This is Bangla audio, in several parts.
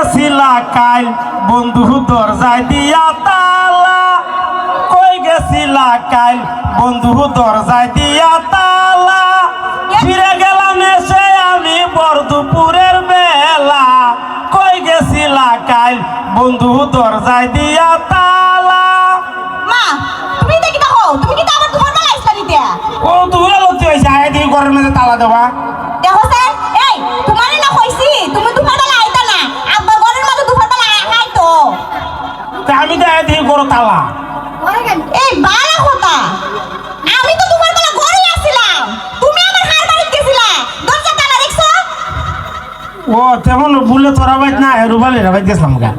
গেছিলা কাল বন্ধু দরজায় দিয়া তালা। কই গেছিলা কাল বন্ধু দরজায় দিয়া তালা। ফিরে গেলাম এসে আমি বরদুপুরের বেলা। কই গেছিলা কাল বন্ধু দরজায় দিয়া তালা। মা তুমি দেখি দেখো তুমি কি আবার তোমার বেলা আসলা নিতে। ও দূরে লতি হয়েছে আয় ঘরের মধ্যে তালা দেওয়া। দেখো আমি দিয়ে তালা। এই বালা কথা। আমি তো তোমার বেলা ঘরে আসছিলাম তুমি আমার হার বাড়ি গেছিলা। দরজা তালা দেখছ? ও তেমন ভুলে তোরা বাইত না রুবালি রা বাইত গেছিলাম গা।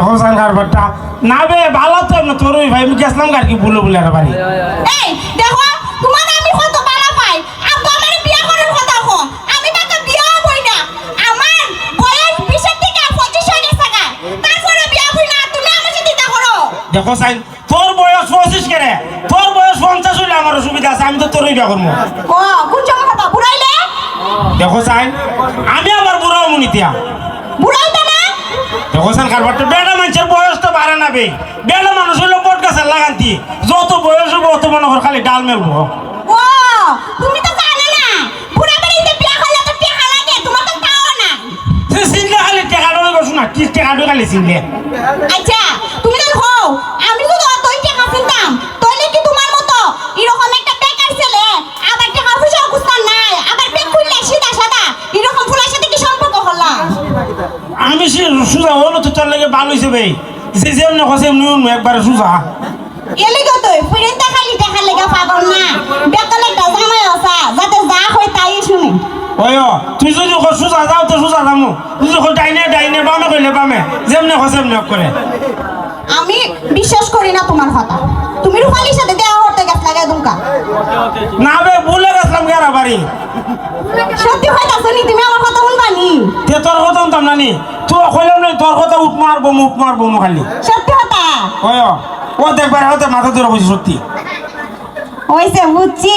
দেখো সান কারবারটা না বে ভালো তো না তোর ওই ভাই আমি গেছিলাম গার কি ভুলে ভুলে আর বাড়ি। এই দেখো তোমার আমি কত বালা পাই। আব্বা আমার বিয়া করার কথা কো আমি তাকে বিয়া হই না। আমার বয়স বিশের থেকে পঁচিশ হয়ে গেছে গা। তারপরে বিয়া হই না তুমি আমার সাথে করো। দেখো সাইন তোর বয়স পঁচিশ কেরে? তোর বয়স পঞ্চাশ হইলে আমার অসুবিধা আছে আমি তো তোরই বিয়া করব ও কোন দেখো সাইন আমি আবার বুড়াও মুনিতিয়া সাইন কারবারটা বেড়া মানুষের বয়স তো বাড়ে না বে। বেড়া মানুষ হইলে বট গাছের লাগান্তি। যত বয়স হব অত মনে খালি ডাল মেলবো। তুমি তো জানো না বুড়া বাড়িতে বিয়া হলে তো টেকা লাগে তোমার তো তাও না সে চিনলে খালি টেকা ডলে গেছো কি টেকা খালি চিনলে আচ্ছা তুমি তো হও আমি যদি অতই টেকা চিনতাম তাহলে কি তোমার মতো এরকম একটা বেকার ছেলে আবার টাকা পয়সা কুস্তান নাই আবার বেক খুললে সিধা সাদা এরকম ফুলার সাথে কি সম্পর্ক হলাম আমি সে সুজা হলো তো তোর লাগে ভালো হয়েছে বে। যে যেমনি হসে এমনি অন্য একবারে সুজা। এলি গো তুই ফুরেন তা খালি টাকা লেগে পাগল না। বেকার একটা জামাই আসা যাতে যা হয় তাই শুনি। ওই তুই যদি কো সুজা যাও তো সুজা যামু। তুই যদি ডাইনে ডাইনে বামে কইলে বামে যেমনি হসে এমনি করে। আমি বিশ্বাস করি না তোমার কথা। তুমি রূপালির সাথে দেওয়া করতে গেছ লাগে দুমকা। না বে ভুলে গেছিলাম গেরা বাড়ি। সত্যি হইতাছ নি তুমি আমার কথা শুনবানি তে তোর কথা নানি তুই কইলাম নাই তোর কথা উঠ মারবো মুখ মারবো মু খালি। সত্যি হতা ওই ও, দেখবার হতে মাথা ধরে বসে সত্যি। হইছে বুঝছি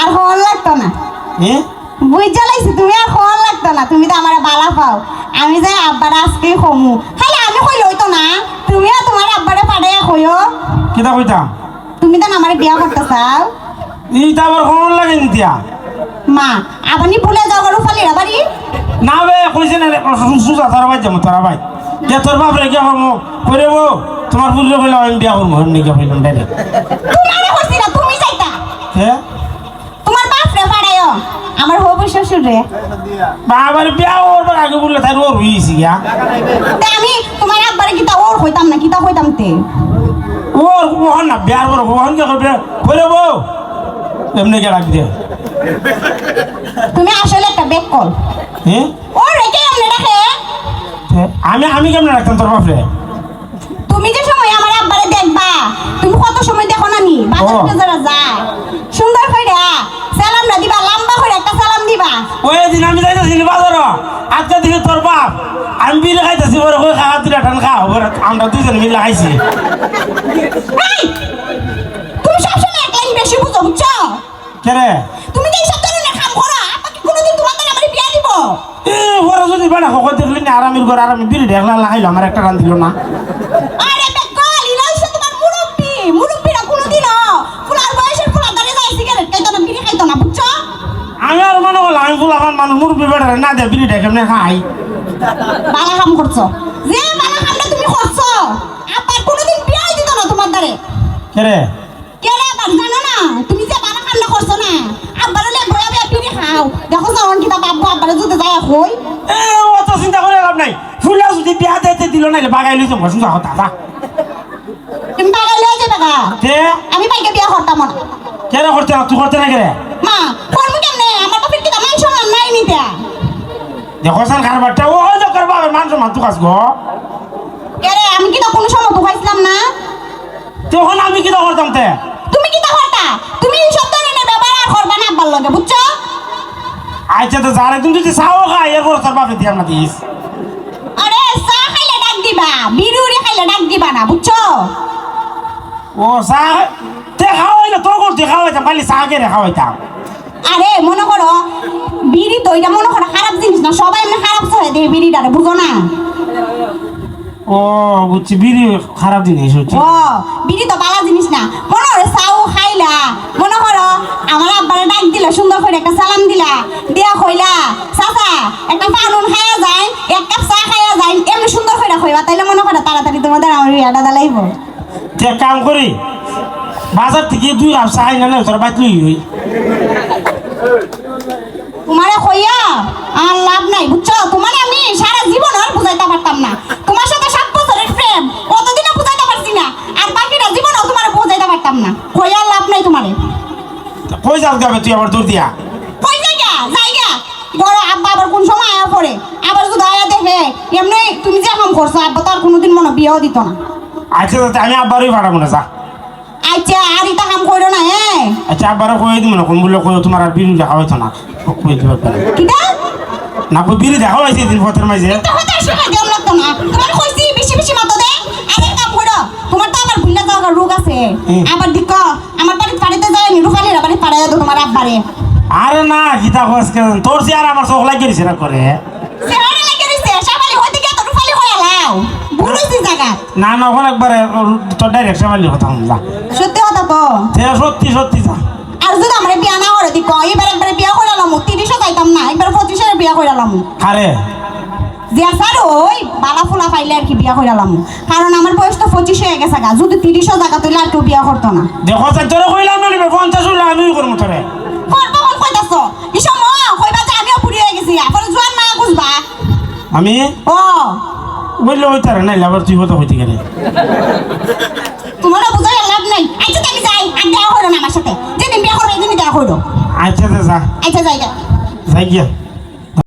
আর হল লাগতো না। হ্যাঁ বুঝ জ্বালাইছি তুমি আর হল লাগতো না। তুমি তো আমার বালা পাও। আমি যাই আব্বার আজকে কমু। খালি আমি কইল হইতো না? তুমিও তোমার আব্বারে পাড়াইয়া কইও। কিতা কইতাম তুমি তো আমার বিয়া করতে চাও। এইটা আবার কোন লাগে নিতিয়া মা আপনি ভুলে যাও রূপালির বাড়ি না বে কইছে না সুজা তোর ভাই যাব তোরা ভাই যে তোর বাপ রে কে হমো করে বো তোমার বুঝলে কইলাম আমি বিয়া করব এমনি কে কইলাম ডাইরেক্ট তুমি যাইতা। হ্যাঁ তোমার বাপ রে পাড়াইও আমার হবু শ্বশুর রে। বাবার বিয়া করবার আগে বললে তাই ওর হইছি গিয়া। আমি তোমার আব্বারে কিতা ওর হইতাম না কিতা হইতাম তে? ওর বহন না বিয়ার বড় বহন কে করবে করে বো এমনি কে রাখবি দে তুমি আসলে একটা বেক কল হ্যাঁ ও রেখে এমনি রাখে। আমি আমি কেমন রাখতাম তোর বাপরে? তুমি যে সময় আমার আব্বারে দেখবা তুমি কত সময় দেখো না নি? বাজার। যারা যায়। সুন্দর কইরা সালাম না দিবা লম্বা করে একটা সালাম দিবা। ওই দিন আমি যাইতেছি বাজার। আজকে দিকে তোর বাপ আমি বিলে খাইতেছি বড় কই খাওয়া দুটা টান খাওয়া বড় আমরা দুজন মিলে খাইছি। তুমি সবসময় একলাই বেশি বুঝো বুঝছ? কে রে? তুমি যে সব ধরনের কাম করো আমাকে কোনোদিন তোমার দ্বারা আমার বিয়া দিব এ বড় যদি বেড়া হকো দেখলি না আরামের ঘর আরামে বিড়ি ঢেকলা লাগাইলো আমার একটা রান দিল না। আরে বেকল ইরা হইছে তোমার মুরব্বি। মুরব্বিরা কোনোদিনও ফুলার বয়সের ফুলার দ্বারা যায় সিগারেট খাইতো না বিড়ি খাইতো না বুঝছ? আমি আর মনে করলাম আমি বললাম আমার মানুষ মুরব্বী বেড়া না দে বিড়ি ঢেকে খাই। বালা কাম করছ। যে বালা কামটা তুমি করছ আবার কোনোদিন বিয়াই দিত না তোমার দ্বারে। জানো না? তুমি যে বালা কামটা করছ না আব্বার লে বয়া বয়া পিড়ি খাও। দেখো যাওন কিতা বাবু আব্বারে যদি যায় কই এ অত চিন্তা করে বিয়া দিতে দিল না বাগাই লইছে বসুন যাও দাদা তুমি বাগাই যাবে গা? তে? আমি বাইকে বিয়া করতাম না কে রে করতে না তুই করতে না কে রে মা করব কেমনে? আমার বাপের কিতা মান সম্মান নাই নিতে দেখো সান কারবারটা ও হয়তো করবা মান সম্মান তুই কাজ গো? কে রে আমি কিতা কোনো সময় দুখাইছিলাম না? তখন আমি কি করতাম তে? তুমি কিতা করতা তুমি সব ধরনের ব্যবহার আর করবা না আব্বার লগে বুঝছ আচ্ছা তো যার একদিন যদি চাও খাই এরপর তোর বাপে দিয়ে আমরা দিস দিবা? উড়ি খাইলে ডাক দিবা না বুঝছ? ও চা তে খাওয়াইলে তোর করতে খাওয়াইতাম খালি চা কেড়ে খাওয়াইতাম। আরে মনে করো বিড়ি তো এটা মনে করো খারাপ জিনিস না সবাই এমনি খারাপ চলে দেয় বিড়িটারে বুঝো না? ও বুঝছি বিড়ি খারাপ জিনিস হচ্ছে ও বিড়ি তো বালা জিনিস না। মনে করো চাও খাইলা মনে করো আমার আব্বারে ডাক দিলা সুন্দর করে একটা সালাম দিলা। দিয়া কইলা চাচা একটা পানুন খাইয়া যায় এক কাপ সুন্দর তাইলে মনে করো তাড়াতাড়ি তোমাদের আমার বিয়াটা দালাইব তে কাম করি বাজার থেকে দুই চা আইনা না তোর বাইত লই হই তোমারে কইয়া আর লাভ নাই বুঝছ? তোমারে আমি সারা জীবন আর বুঝাইতে পারতাম না। তোমার সাথে সাত বছরের প্রেম কতদিনও বুঝাইতে পারছি না। আর বাকিটা জীবনও তোমারে বুঝাইতে পারতাম না। কইয়া লাভ নাই তোমারে। কই যাস গাবে তুই আবার দূর দিয়া? কই জায়গা জায়গা বড় আব্বা আবার কোন সময় আয়া পড়ে? আবার যদি আয়া দেখে এমনি তুমি যে কাম করছ আব্বা তো আর কোনোদিন মনে বিয়েও দিত না। আচ্ছা আমি আব্বারই পাঠাবো না যা। আচ্ছা আর ইটা কাম করো না হ্যাঁ আচ্ছা আব্বারও কই দিব না কোন বলে কই তোমার আর বিড়ি দেখা হইতো না। দিবার পারে কিটা? না কই বিড়ি দেখা হয়েছে দিন পথের মাঝে। তো হতে সময় দেম লাগতো না? তোমার কইছি বেশি বেশি মতো দে। আর এক কাম করো তোমার তো আবার ভুলে যাওয়ার রোগ আছে। আবার দিক আমার বাড়িতে পাড়িতে যায় নিরুফালির বাড়িতে পাড়ায় দাও তোমার আব্বারে। আরে না গীতা কস কেন? তোর সে আর আমার চোখ লাগিয়ে দিছে না করে? না না ওখানে একবারে তোর ডাইরেক্ট সামালি কথা সত্যি কথা তো? সত্যি সত্যি যা। আর যদি আমরা বিয়া না করে দিক এবার একবার বিয়া করে লাম তিরিশও যাইতাম না পঁচিশের বিয়া করে লাম আরে। যে স্যার ওই বালা ফুলা পাইলে আর কি বিয়া করে লাম কারণ আমার বয়স তো পঁচিশ হয়ে গেছে গা যদি তিরিশও জায়গা তুইলে আর কেউ বিয়া করতো না। দেখো তাই তোরে কইলাম না পঞ্চাশ হইলে আমিও করব তোরে। করব কোন কইতাছ ম কইবা যে আমিও বুড়ি হয়ে গেছি। আপরে জোয়ান মা বুঝবা আমি? ও বললে ওই তারে নাই আবার তুই হতে হইতে গেলে তোমার বুঝাই লাভ নাই। আচ্ছা আমি যাই। আর দেওয়া হলো না আমার সাথে। যেদিন বিয়া করব এদিনই দেওয়া হলো আচ্ছা যা। আচ্ছা যাই যাই গিয়া